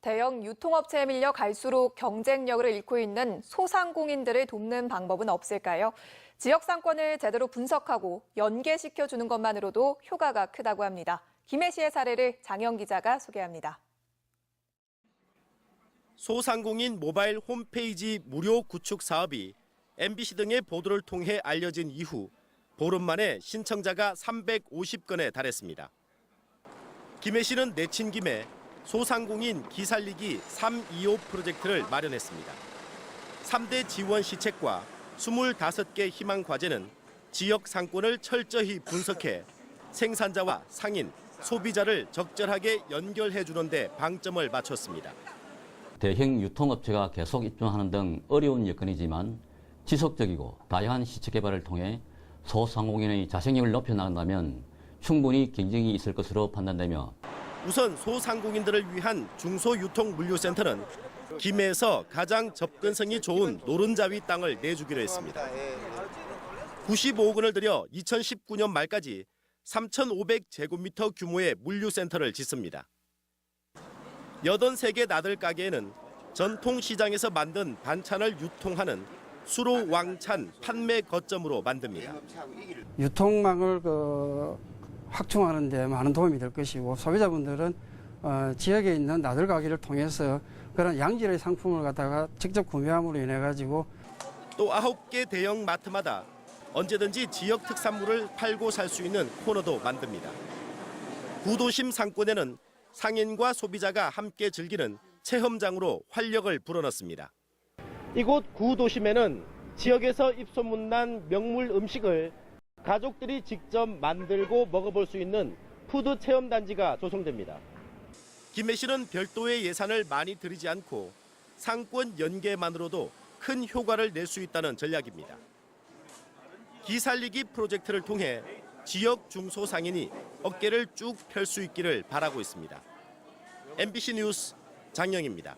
대형 유통업체에 밀려 갈수록 경쟁력을 잃고 있는 소상공인들을 돕는 방법은 없을까요? 지역 상권을 제대로 분석하고 연계시켜 주는 것만으로도 효과가 크다고 합니다. 김해시의 사례를 장영 기자가 소개합니다. 소상공인 모바일 홈페이지 무료 구축 사업이 MBC 등의 보도를 통해 알려진 이후 보름 만에 신청자가 350건에 달했습니다. 김해시는 내친 김에 소상공인 기살리기 325 프로젝트를 마련했습니다. 3대 지원 시책과 25개 희망 과제는 지역 상권을 철저히 분석해 생산자와 상인, 소비자를 적절하게 연결해 주는 데 방점을 맞췄습니다. 대형 유통업체가 계속 입점하는 등 어려운 여건이지만 지속적이고 다양한 시책 개발을 통해 소상공인의 자생력을 높여 나간다면 충분히 경쟁이 있을 것으로 판단되며 우선 소상공인들을 위한 중소유통물류센터는 김해에서 가장 접근성이 좋은 노른자위 땅을 내주기로 했습니다. 95억 원을 들여 2019년 말까지 3,500제곱미터 규모의 물류센터를 짓습니다. 83개 나들 가게에는 전통시장에서 만든 반찬을 유통하는 수로 왕찬 판매 거점으로 만듭니다. 유통망을 그 확충하는 데 많은 도움이 될 것이고 소비자분들은 어, 지역에 있는 나들 가게를 통해서 그런 양질의 상품을 갖다가 직접 구매함으로 인해 가지고 또 9개 대형 마트마다 언제든지 지역 특산물을 팔고 살 수 있는 코너도 만듭니다. 구도심 상권에는 상인과 소비자가 함께 즐기는 체험장으로 활력을 불어넣습니다. 이곳 구도심에는 지역에서 입소문난 명물 음식을 가족들이 직접 만들고 먹어볼 수 있는 푸드 체험 단지가 조성됩니다. 김해시는 별도의 예산을 많이 들이지 않고 상권 연계만으로도 큰 효과를 낼 수 있다는 전략입니다. 기살리기 프로젝트를 통해 지역 중소상인이 어깨를 쭉 펼 수 있기를 바라고 있습니다. MBC 뉴스 장영입니다.